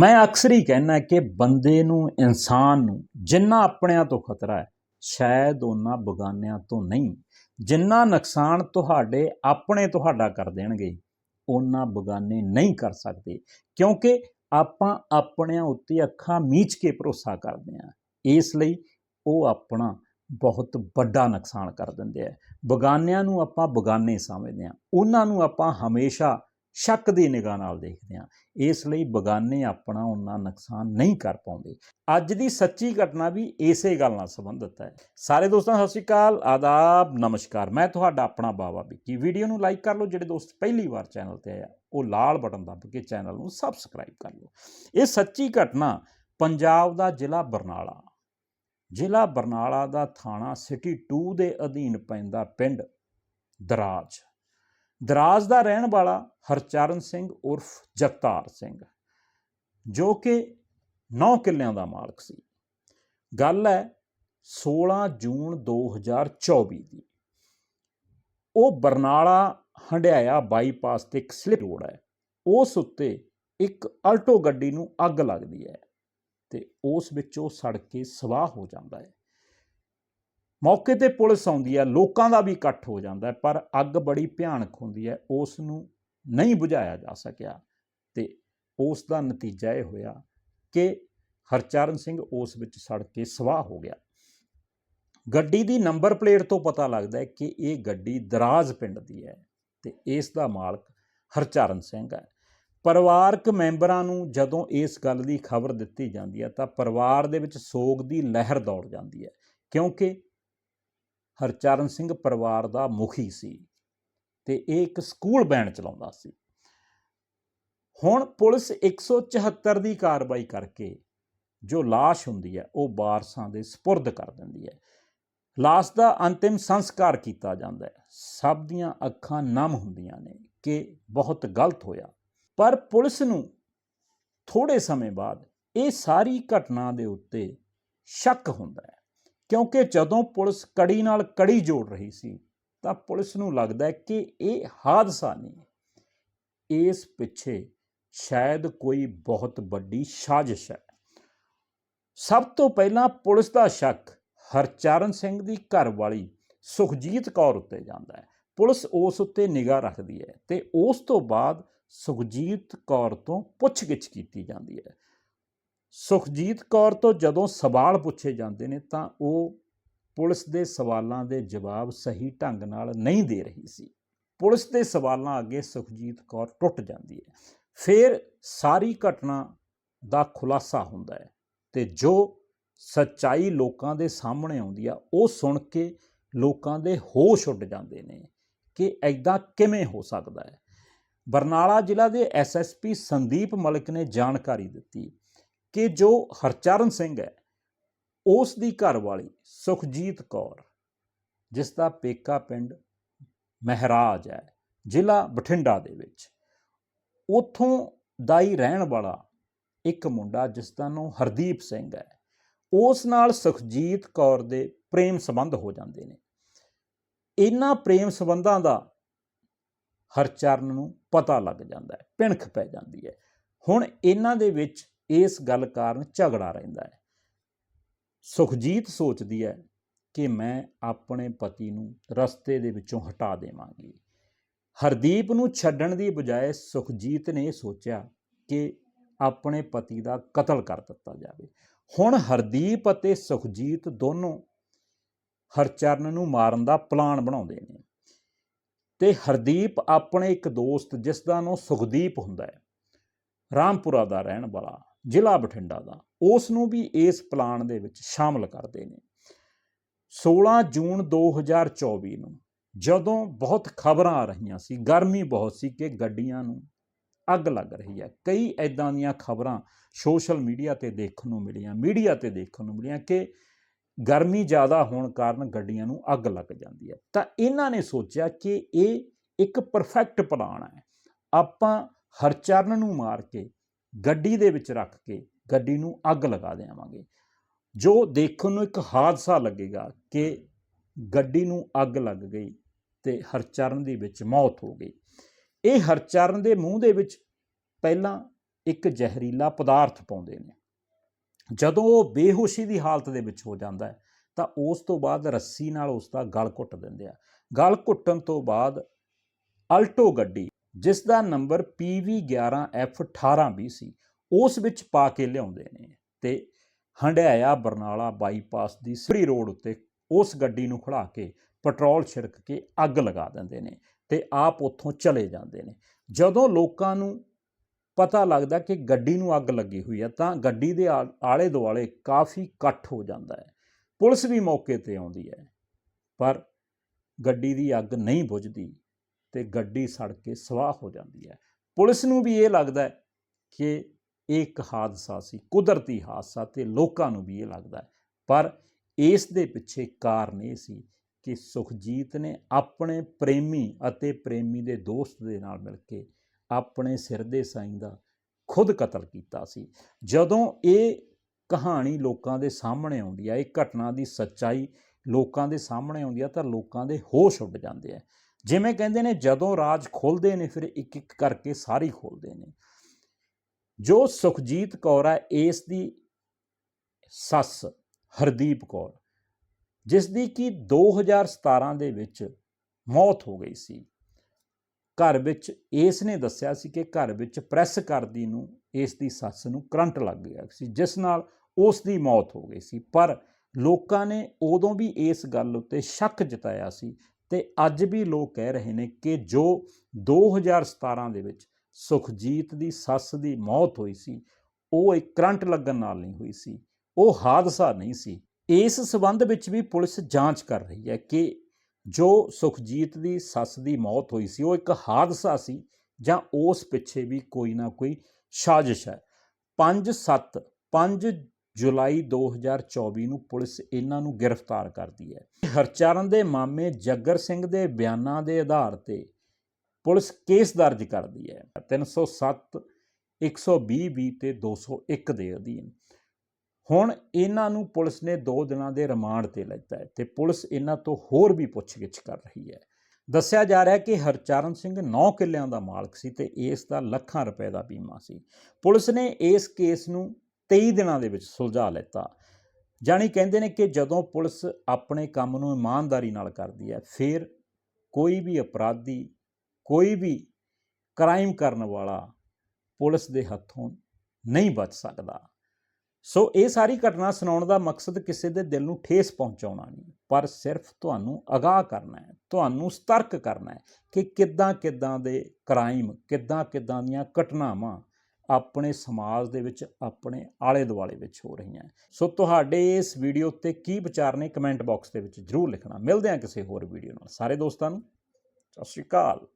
ਮੈਂ ਅਕਸਰ ਹੀ ਕਹਿੰਦਾ ਕਿ ਬੰਦੇ ਨੂੰ, ਇਨਸਾਨ ਨੂੰ ਜਿੰਨਾ ਆਪਣਿਆਂ ਤੋਂ ਖਤਰਾ ਹੈ, ਸ਼ਾਇਦ ਉਹਨਾਂ ਬਗਾਨਿਆਂ ਤੋਂ ਨਹੀਂ। ਜਿੰਨਾ ਨੁਕਸਾਨ ਤੁਹਾਡੇ ਆਪਣੇ ਤੁਹਾਡਾ ਕਰ ਦੇਣਗੇ ਉਹਨਾਂ ਬਗਾਨੇ ਨਹੀਂ ਕਰ ਸਕਦੇ। ਕਿਉਂਕਿ ਆਪਾਂ ਆਪਣਿਆਂ ਉੱਤੇ ਅੱਖਾਂ ਮੀਚ ਕੇ ਭਰੋਸਾ ਕਰਦੇ ਹਾਂ। ਇਸ ਲਈ ਉਹ ਆਪਣਾ ਬਹੁਤ ਵੱਡਾ ਨੁਕਸਾਨ ਕਰ ਦਿੰਦੇ ਆ। ਬਗਾਨਿਆਂ ਨੂੰ ਆਪਾਂ ਬਗਾਨੇ ਸਮਝਦੇ ਹਾਂ। ਉਹਨਾਂ ਨੂੰ ਆਪਾਂ ਹਮੇਸ਼ਾ ਸ਼ੱਕ ਦੀ ਨਿਗਾਹ ਨਾਲ ਦੇਖਦੇ ਹਾਂ। ਇਸ ਲਈ ਬਗਾਨੇ ਆਪਣਾ ਉਹਨਾਂ ਨੁਕਸਾਨ ਨਹੀਂ ਕਰ ਪਾਉਂਦੇ। ਅੱਜ ਦੀ ਸੱਚੀ ਘਟਨਾ ਵੀ ਇਸੇ ਗੱਲ ਨਾਲ ਸੰਬੰਧਿਤ ਹੈ। ਸਾਰੇ ਦੋਸਤਾਂ, ਸਤਿ ਸ਼੍ਰੀ ਅਕਾਲ, ਆਦਾਬ, ਨਮਸਕਾਰ। ਮੈਂ ਤੁਹਾਡਾ ਆਪਣਾ ਬਾਵਾ ਵਿੱਕੀ। ਵੀਡੀਓ ਨੂੰ ਲਾਈਕ ਕਰ ਲਓ, ਜਿਹੜੇ ਦੋਸਤ ਪਹਿਲੀ ਵਾਰ ਚੈਨਲ ਤੇ ਆਇਆ ਉਹ ਲਾਲ ਬਟਨ ਦੱਬ ਕੇ ਚੈਨਲ ਨੂੰ ਸਬਸਕ੍ਰਾਈਬ ਕਰ ਲਓ। ਇਹ ਸੱਚੀ ਘਟਨਾ ਪੰਜਾਬ ਦਾ ਜ਼ਿਲ੍ਹਾ ਬਰਨਾਲਾ। ਜ਼ਿਲ੍ਹਾ ਬਰਨਾਲਾ ਦਾ ਥਾਣਾ ਸਿਟੀ 2 ਦੇ ਅਧੀਨ ਪੈਂਦਾ ਪਿੰਡ ਦਰਾਜ। ਦਰਾਜ ਦਾ ਰਹਿਣ ਵਾਲਾ ਹਰਚਰਨ ਸਿੰਘ ਉਰਫ ਜਗਤਾਰ ਸਿੰਘ, ਜੋ ਕਿ 9 ਕਿੱਲਿਆਂ ਦਾ ਮਾਲਕ ਸੀ। ਗੱਲ ਹੈ 16 ਜੂਨ 2024 ਦੀ। ਉਹ ਬਰਨਾਲਾ ਹੰਡਿਆਇਆ ਬਾਈਪਾਸ ਤੇ ਇੱਕ ਸਲਿਪ ਰੋਡ ਹੈ। ਉਸ ਉੱਤੇ ਇੱਕ ਅਲਟੋ ਗੱਡੀ ਨੂੰ ਅੱਗ ਲੱਗਦੀ ਹੈ ਤੇ ਉਸ ਵਿੱਚੋਂ ਸੜ ਕੇ ਸਵਾਹ ਹੋ ਜਾਂਦਾ ਹੈ। ਮੌਕੇ ਤੇ ਪੁਲਿਸ ਆਉਂਦੀ ਹੈ, ਲੋਕਾਂ ਦਾ ਵੀ ਇਕੱਠ ਹੋ ਜਾਂਦਾ ਪਰ ਅੱਗ ਬੜੀ ਭਿਆਨਕ ਹੁੰਦੀ ਹੈ ਉਸ ਨੂੰ ਨਹੀਂ ਬੁਝਾਇਆ ਜਾ ਸਕਿਆ ਤੇ ਉਸ ਦਾ ਨਤੀਜਾ ਇਹ ਹੋਇਆ ਕਿ ਹਰਚਰਨ ਸਿੰਘ ਉਸ ਵਿੱਚ ਸੜ ਕੇ ਸਵਾਹ ਹੋ ਗਿਆ। ਗੱਡੀ ਦੀ ਨੰਬਰ ਪਲੇਟ ਤੋਂ ਪਤਾ ਲੱਗਦਾ ਹੈ ਕਿ ਇਹ ਗੱਡੀ ਦਰਾਜ ਪਿੰਡ ਦੀ ਹੈ ਤੇ ਇਸ ਦਾ ਮਾਲਕ ਹਰਚਰਨ ਸਿੰਘ ਹੈ। ਪਰਿਵਾਰਕ ਮੈਂਬਰਾਂ ਨੂੰ ਜਦੋਂ ਇਸ ਗੱਲ ਦੀ ਖਬਰ ਦਿੱਤੀ ਜਾਂਦੀ ਹੈ ਤਾਂ ਪਰਿਵਾਰ ਦੇ ਵਿੱਚ ਸੋਗ ਦੀ ਲਹਿਰ ਦੌੜ ਜਾਂਦੀ ਹੈ ਕਿਉਂਕਿ ਹਰਚਰਨ ਸਿੰਘ ਪਰਿਵਾਰ ਦਾ ਮੁਖੀ ਸੀ ਤੇ ਇਹ ਇੱਕ ਸਕੂਲ ਬੈਂਡ ਚਲਾਉਂਦਾ ਸੀ। ਹੁਣ ਪੁਲਿਸ 174 ਦੀ ਕਾਰਵਾਈ ਕਰਕੇ ਜੋ ਲਾਸ਼ ਹੁੰਦੀ ਹੈ, ਉਹ ਵਾਰਸਾਂ ਦੇ ਸਪੁਰਦ ਕਰ ਦਿੰਦੀ ਹੈ। ਲਾਸ਼ ਦਾ ਅੰਤਿਮ ਸੰਸਕਾਰ ਕੀਤਾ ਜਾਂਦਾ ਹੈ। ਸਭ ਦੀਆਂ ਅੱਖਾਂ ਨਮ ਹੁੰਦੀਆਂ ਨੇ ਕਿ ਬਹੁਤ ਗਲਤ ਹੋਇਆ। ਪਰ ਪੁਲਿਸ ਨੂੰ ਥੋੜੇ ਸਮੇਂ ਬਾਅਦ ਇਹ ਸਾਰੀ ਘਟਨਾ ਦੇ ਉੱਤੇ ਸ਼ੱਕ ਹੁੰਦਾ ਹੈ। ਕਿਉਂਕਿ ਜਦੋਂ ਪੁਲਿਸ ਕੜੀ ਨਾਲ ਕੜੀ ਜੋੜ ਰਹੀ ਸੀ, ਤਾਂ ਪੁਲਿਸ ਨੂੰ ਲੱਗਦਾ ਕਿ ਇਹ ਹਾਦਸਾ ਨਹੀਂ ਇਸ ਪਿੱਛੇ ਸ਼ਾਇਦ ਕੋਈ ਬਹੁਤ ਵੱਡੀ ਸਾਜ਼ਿਸ਼ ਹੈ। ਸਭ ਤੋਂ ਪਹਿਲਾਂ ਪੁਲਿਸ ਦਾ ਸ਼ੱਕ ਹਰਚਰਨ ਸਿੰਘ ਦੀ ਘਰਵਾਲੀ ਸੁਖਜੀਤ ਕੌਰ ਉੱਤੇ ਜਾਂਦਾ ਹੈ। ਪੁਲਿਸ ਉਸ ਉੱਤੇ ਨਿਗਾਹ ਰੱਖਦੀ ਹੈ ਤੇ ਉਸ ਤੋਂ ਬਾਅਦ ਸੁਖਜੀਤ ਕੌਰ ਤੋਂ ਪੁੱਛਗਿੱਛ ਕੀਤੀ ਜਾਂਦੀ ਹੈ। ਸੁਖਜੀਤ ਕੌਰ ਤੋਂ ਜਦੋਂ ਸਵਾਲ ਪੁੱਛੇ ਜਾਂਦੇ ਨੇ ਤਾਂ ਉਹ ਪੁਲਿਸ ਦੇ ਸਵਾਲਾਂ ਦੇ ਜਵਾਬ ਸਹੀ ਢੰਗ ਨਾਲ ਨਹੀਂ ਦੇ ਰਹੀ ਸੀ। ਪੁਲਿਸ ਦੇ ਸਵਾਲਾਂ ਅੱਗੇ ਸੁਖਜੀਤ ਕੌਰ ਟੁੱਟ ਜਾਂਦੀ ਹੈ। ਫਿਰ ਸਾਰੀ ਘਟਨਾ ਦਾ ਖੁਲਾਸਾ ਹੁੰਦਾ ਹੈ ਤੇ ਜੋ ਸੱਚਾਈ ਲੋਕਾਂ ਦੇ ਸਾਹਮਣੇ ਆਉਂਦੀ ਆ, ਉਹ ਸੁਣ ਕੇ ਲੋਕਾਂ ਦੇ ਹੋਸ਼ ਉੱਡ ਜਾਂਦੇ ਨੇ ਕਿ ਐਦਾਂ ਕਿਵੇਂ ਹੋ ਸਕਦਾ ਹੈ। ਬਰਨਾਲਾ ਜ਼ਿਲ੍ਹਾ ਦੇ ਐਸਐਸਪੀ ਸੰਦੀਪ ਮਲਿਕ ਨੇ ਜਾਣਕਾਰੀ ਦਿੱਤੀ ਕਿ ਜੋ ਹਰਚਰਨ ਸਿੰਘ ਹੈ, ਉਸ ਦੀ ਘਰਵਾਲੀ ਸੁਖਜੀਤ ਕੌਰ, ਜਿਸ ਦਾ ਪੇਕਾ ਪਿੰਡ ਮਹਿਰਾਜ ਹੈ, ਜ਼ਿਲ੍ਹਾ ਬਠਿੰਡਾ ਦੇ ਵਿੱਚ, ਉਥੋਂ ਦਾ ਹੀ ਰਹਿਣ ਵਾਲਾ ਇੱਕ ਮੁੰਡਾ ਜਿਸ ਦਾ ਨਾਮ ਹਰਦੀਪ ਸਿੰਘ ਹੈ, ਉਸ ਨਾਲ ਸੁਖਜੀਤ ਕੌਰ ਦੇ ਪ੍ਰੇਮ ਸੰਬੰਧ ਹੋ ਜਾਂਦੇ ਨੇ। ਇਹਨਾਂ ਪ੍ਰੇਮ ਸੰਬੰਧਾਂ ਦਾ ਹਰਚਰਨ ਨੂੰ ਪਤਾ ਲੱਗ ਜਾਂਦਾ ਹੈ ਭਿਣਖ ਪੈ ਜਾਂਦੀ ਹੈ। ਹੁਣ ਇਹਨਾਂ ਦੇ ਵਿੱਚ ਇਸ ਗੱਲ ਕਾਰਨ ਝਗੜਾ ਰਹਿੰਦਾ ਹੈ। ਸੁਖਜੀਤ ਸੋਚਦੀ ਹੈ ਕਿ ਮੈਂ ਆਪਣੇ ਪਤੀ ਨੂੰ ਰਸਤੇ ਦੇ ਵਿੱਚੋਂ ਹਟਾ ਦੇਵਾਂਗੀ। ਹਰਦੀਪ ਨੂੰ ਛੱਡਣ ਦੀ ਬਜਾਏ ਸੁਖਜੀਤ ਨੇ ਸੋਚਿਆ ਕਿ ਆਪਣੇ ਪਤੀ ਦਾ ਕਤਲ ਕਰ ਦਿੱਤਾ ਜਾਵੇ। ਹੁਣ ਹਰਦੀਪ ਅਤੇ ਸੁਖਜੀਤ ਦੋਨੋਂ ਹਰਚਰਨ ਨੂੰ ਮਾਰਨ ਦਾ ਪਲਾਨ ਬਣਾਉਂਦੇ ਨੇ ਤੇ ਹਰਦੀਪ ਆਪਣੇ ਇੱਕ ਦੋਸਤ ਜਿਸ ਦਾ ਨਾਮ ਸੁਖਦੀਪ ਹੁੰਦਾ ਹੈ, ਰਾਮਪੁਰਾ ਦਾ ਰਹਿਣ ਵਾਲਾ ਜ਼ਿਲ੍ਹਾ ਬਠਿੰਡਾ ਦਾ, ਉਸ ਨੂੰ ਵੀ ਇਸ ਪਲਾਨ ਦੇ ਵਿੱਚ ਸ਼ਾਮਲ ਕਰਦੇ ਨੇ। 16 ਜੂਨ 2024 ਨੂੰ ਜਦੋਂ ਬਹੁਤ ਖਬਰਾਂ ਆ ਰਹੀਆਂ ਸੀ, ਗਰਮੀ ਬਹੁਤ ਸੀ ਕਿ ਗੱਡੀਆਂ ਨੂੰ ਅੱਗ ਲੱਗ ਰਹੀ ਹੈ। ਕਈ ਐਦਾਂ ਦੀਆਂ ਖਬਰਾਂ ਸੋਸ਼ਲ ਮੀਡੀਆ ਤੇ ਦੇਖਣ ਨੂੰ ਮਿਲੀਆਂ, ਮੀਡੀਆ ਤੇ ਦੇਖਣ ਨੂੰ ਮਿਲੀਆਂ ਕਿ ਗਰਮੀ ਜ਼ਿਆਦਾ ਹੋਣ ਕਾਰਨ ਗੱਡੀਆਂ ਨੂੰ ਅੱਗ ਲੱਗ ਜਾਂਦੀ ਹੈ। ਤਾਂ ਇਹਨਾਂ ਨੇ ਸੋਚਿਆ ਕਿ ਇਹ ਇੱਕ ਪਰਫੈਕਟ ਪਲਾਨ ਹੈ। ਆਪਾਂ ਹਰਚਰਨ ਨੂੰ ਮਾਰ ਕੇ ਗੱਡੀ ਦੇ ਵਿੱਚ ਰੱਖ ਕੇ ਗੱਡੀ ਨੂੰ ਅੱਗ ਲਗਾ ਦੇਵਾਂਗੇ। ਜੋ ਦੇਖਣ ਨੂੰ ਇੱਕ ਹਾਦਸਾ ਲੱਗੇਗਾ ਕਿ ਗੱਡੀ ਨੂੰ ਅੱਗ ਲੱਗ ਗਈ ਤੇ ਹਰਚਰਨ ਦੀ ਵਿੱਚ ਮੌਤ ਹੋ ਗਈ। ਇਹ ਹਰਚਰਨ ਦੇ ਮੂੰਹ ਦੇ ਵਿੱਚ ਪਹਿਲਾਂ ਇੱਕ ਜ਼ਹਿਰੀਲਾ ਪਦਾਰਥ ਪਾਉਂਦੇ ਨੇ। ਜਦੋਂ ਉਹ ਬੇਹੋਸ਼ੀ ਦੀ ਹਾਲਤ ਦੇ ਵਿੱਚ ਹੋ ਜਾਂਦਾ ਹੈ, ਤਾਂ ਉਸ ਤੋਂ ਬਾਅਦ ਰੱਸੀ ਨਾਲ ਉਸ ਦਾ ਗਲ ਘੁੱਟ ਦਿੰਦੇ ਆ। ਗਲ ਘੁੱਟਣ ਤੋਂ ਬਾਅਦ ਅਲਟੋ ਗੱਡੀ ਜਿਸ ਦਾ ਨੰਬਰ PV11F1820 ਸੀ, ਉਸ ਵਿੱਚ ਪਾ ਕੇ ਲਿਆਉਂਦੇ ਨੇ ਤੇ ਹੰਡਿਆਇਆ ਬਰਨਾਲਾ ਬਾਈਪਾਸ ਦੀ ਸਰੀ ਰੋਡ ਉੱਤੇ ਉਸ ਗੱਡੀ ਨੂੰ ਖੜਾ ਕੇ ਪੈਟਰੋਲ ਛਿੜਕ ਕੇ ਅੱਗ ਲਗਾ ਦਿੰਦੇ ਨੇ ਤੇ ਆਪ ਉੱਥੋਂ ਚਲੇ ਜਾਂਦੇ ਨੇ। ਜਦੋਂ ਲੋਕਾਂ ਨੂੰ ਪਤਾ ਲੱਗਦਾ ਕਿ ਗੱਡੀ ਨੂੰ ਅੱਗ ਲੱਗੀ ਹੋਈ ਹੈ, ਤਾਂ ਗੱਡੀ ਦੇ ਆ- ਆਲੇ ਦੁਆਲੇ ਕਾਫੀ ਇਕੱਠ ਹੋ ਜਾਂਦਾ ਹੈ। ਪੁਲਿਸ ਵੀ ਮੌਕੇ ਤੇ ਆਉਂਦੀ ਹੈ, ਪਰ ਗੱਡੀ ਦੀ ਅੱਗ ਨਹੀਂ ਬੁਝਦੀ। ਤੇ ਗੱਡੀ ਸੜ ਕੇ ਸਵਾਹ ਹੋ ਜਾਂਦੀ ਹੈ। ਪੁਲਿਸ ਨੂੰ ਵੀ ਇਹ ਲੱਗਦਾ ਕਿ ਇਹ ਇੱਕ ਹਾਦਸਾ ਸੀ, ਕੁਦਰਤੀ ਹਾਦਸਾ ਤੇ ਲੋਕਾਂ ਨੂੰ ਵੀ ਇਹ ਲੱਗਦਾ ਪਰ ਇਸ ਦੇ ਪਿੱਛੇ ਕਾਰਨ ਇਹ ਸੀ ਕਿ ਸੁਖਜੀਤ ਨੇ ਆਪਣੇ ਪ੍ਰੇਮੀ ਅਤੇ ਪ੍ਰੇਮੀ ਦੇ ਦੋਸਤ ਦੇ ਨਾਲ ਮਿਲ ਕੇ ਆਪਣੇ ਸਿਰ ਦੇ ਸਾਈਂ ਦਾ ਖੁਦ ਕਤਲ ਕੀਤਾ ਸੀ। ਜਦੋਂ ਇਹ ਕਹਾਣੀ ਲੋਕਾਂ ਦੇ ਸਾਹਮਣੇ ਆਉਂਦੀ ਹੈ, ਇਹ ਘਟਨਾ ਦੀ ਸੱਚਾਈ ਲੋਕਾਂ ਦੇ ਸਾਹਮਣੇ ਆਉਂਦੀ ਹੈ ਤਾਂ ਲੋਕਾਂ ਦੇ ਹੋਸ਼ ਉੱਡ ਜਾਂਦੇ ਆ। ਜਿਵੇਂ ਕਹਿੰਦੇ ਨੇ, ਜਦੋਂ ਰਾਜ ਖੁੱਲਦੇ ਨੇ, ਫਿਰ ਇੱਕ ਇੱਕ ਕਰਕੇ ਸਾਰੀ ਖੋਲਦੇ ਨੇ। ਜੋ ਸੁਖਜੀਤ ਕੌਰ ਹੈ ਇਸ ਦੀ ਸੱਸ ਹਰਦੀਪ ਕੌਰ, ਜਿਸ ਦੀ ਕਿ 2017 ਦੇ ਵਿੱਚ ਮੌਤ ਹੋ ਗਈ ਸੀ। ਘਰ ਵਿੱਚ ਇਸ ਨੇ ਦੱਸਿਆ ਸੀ ਕਿ ਘਰ ਵਿੱਚ ਪ੍ਰੈਸ ਕਰਦੀ ਨੂੰ, ਇਸ ਦੀ ਸੱਸ ਨੂੰ ਕਰੰਟ ਲੱਗ ਗਿਆ ਸੀ, ਜਿਸ ਨਾਲ ਉਸ ਦੀ ਮੌਤ ਹੋ ਗਈ ਸੀ। ਪਰ ਲੋਕਾਂ ਨੇ ਉਦੋਂ ਵੀ ਇਸ ਗੱਲ ਉੱਤੇ ਸ਼ੱਕ ਜਤਾਇਆ ਸੀ ਤੇ ਅੱਜ ਵੀ ਲੋਕ ਕਹਿ ਰਹੇ ਨੇ ਕਿ ਜੋ 2017 ਦੇ ਵਿੱਚ ਸੁਖਜੀਤ ਦੀ ਸੱਸ ਦੀ ਮੌਤ ਹੋਈ ਸੀ, ਉਹ ਇੱਕ ਕਰੰਟ ਲੱਗਣ ਨਾਲ ਨਹੀਂ ਹੋਈ ਸੀ, ਉਹ ਹਾਦਸਾ ਨਹੀਂ ਸੀ। ਇਸ ਸਬੰਧ ਵਿੱਚ ਵੀ ਪੁਲਿਸ ਜਾਂਚ ਕਰ ਰਹੀ ਹੈ ਕਿ ਜੋ ਸੁਖਜੀਤ ਦੀ ਸੱਸ ਦੀ ਮੌਤ ਹੋਈ ਸੀ, ਉਹ ਇੱਕ ਹਾਦਸਾ ਸੀ ਜਾਂ ਉਸ ਪਿੱਛੇ ਵੀ ਕੋਈ ਨਾ ਕੋਈ ਸਾਜ਼ਿਸ਼ ਹੈ। 5 7 5 ਜੁਲਾਈ 2024 ਨੂੰ ਪੁਲਿਸ ਇਹਨਾਂ ਨੂੰ ਗ੍ਰਿਫਤਾਰ ਕਰਦੀ ਹੈ। ਹਰਚਰਨ ਦੇ ਮਾਮੇ ਜੱਗਰ ਸਿੰਘ ਦੇ ਬਿਆਨਾਂ ਦੇ ਆਧਾਰ ਤੇ ਪੁਲਿਸ ਕੇਸ ਦਰਜ ਕਰਦੀ ਹੈ। 307 120 20 ਤੇ 201 ਦੇ ਅਧੀਨ। ਹੁਣ ਇਹਨਾਂ ਨੂੰ ਪੁਲਿਸ ਨੇ 2 ਦਿਨਾਂ ਦੇ ਰਿਮਾਂਡ ਤੇ ਲੈਤਾ ਹੈ ਤੇ ਪੁਲਿਸ ਇਹਨਾਂ ਤੋਂ ਹੋਰ ਵੀ ਪੁੱਛਗਿੱਛ ਕਰ ਰਹੀ ਹੈ। ਦੱਸਿਆ ਜਾ ਰਿਹਾ ਕਿ ਹਰਚਰਨ ਸਿੰਘ 9 ਕਿੱਲਿਆਂ ਦਾ ਮਾਲਕ ਸੀ ਤੇ ਇਸ ਦਾ ਲੱਖਾਂ ਰੁਪਏ ਦਾ ਬੀਮਾ ਸੀ। ਪੁਲਿਸ ਨੇ ਇਸ ਕੇਸ ਨੂੰ 23 ਦਿਨਾਂ ਦੇ ਵਿੱਚ ਸੁਲਝਾ ਲਿੱਤਾ। ਜਾਣੀ ਕਹਿੰਦੇ ਨੇ ਕਿ ਜਦੋਂ ਪੁਲਿਸ ਆਪਣੇ ਕੰਮ ਨੂੰ ਇਮਾਨਦਾਰੀ ਨਾਲ ਕਰਦੀ ਹੈ, ਫਿਰ ਕੋਈ ਵੀ ਅਪਰਾਧੀ, ਕੋਈ ਵੀ ਕ੍ਰਾਈਮ ਕਰਨ ਵਾਲਾ ਪੁਲਿਸ ਦੇ ਹੱਥੋਂ ਨਹੀਂ ਬਚ ਸਕਦਾ। ਸੋ ਇਹ ਸਾਰੀ ਘਟਨਾ ਸੁਣਾਉਣ ਦਾ ਮਕਸਦ ਕਿਸੇ ਦੇ ਦਿਲ ਨੂੰ ਠੇਸ ਪਹੁੰਚਾਉਣਾ ਨਹੀਂ, ਪਰ ਸਿਰਫ ਤੁਹਾਨੂੰ ਅਗਾਹ ਕਰਨਾ ਹੈ, ਤੁਹਾਨੂੰ ਸਤਰਕ ਕਰਨਾ ਹੈ ਕਿ ਕਿੱਦਾਂ ਕਿੱਦਾਂ ਦੇ ਕ੍ਰਾਈਮ ਕਿੱਦਾਂ ਕਿੱਦਾਂ ਦੀਆਂ ਘਟਨਾਵਾਂ ਆਪਣੇ ਸਮਾਜ ਦੇ ਵਿੱਚ, ਆਪਣੇ ਆਲੇ ਦੁਆਲੇ ਵਿੱਚ ਹੋ ਰਹੀਆਂ ਸੋ ਤੁਹਾਡੇ ਇਸ ਵੀਡੀਓ ਉੱਤੇ ਕੀ ਵਿਚਾਰ ਨੇ, ਕਮੈਂਟ ਬਾਕਸ ਦੇ ਵਿੱਚ ਜਰੂਰ ਲਿਖਣਾ। ਮਿਲਦੇ ਹਾਂ ਕਿਸੇ ਹੋਰ ਵੀਡੀਓ ਨਾਲ। ਸਾਰੇ ਦੋਸਤਾਂ ਨੂੰ, ਸਤਿ ਸ਼੍ਰੀ ਅਕਾਲ।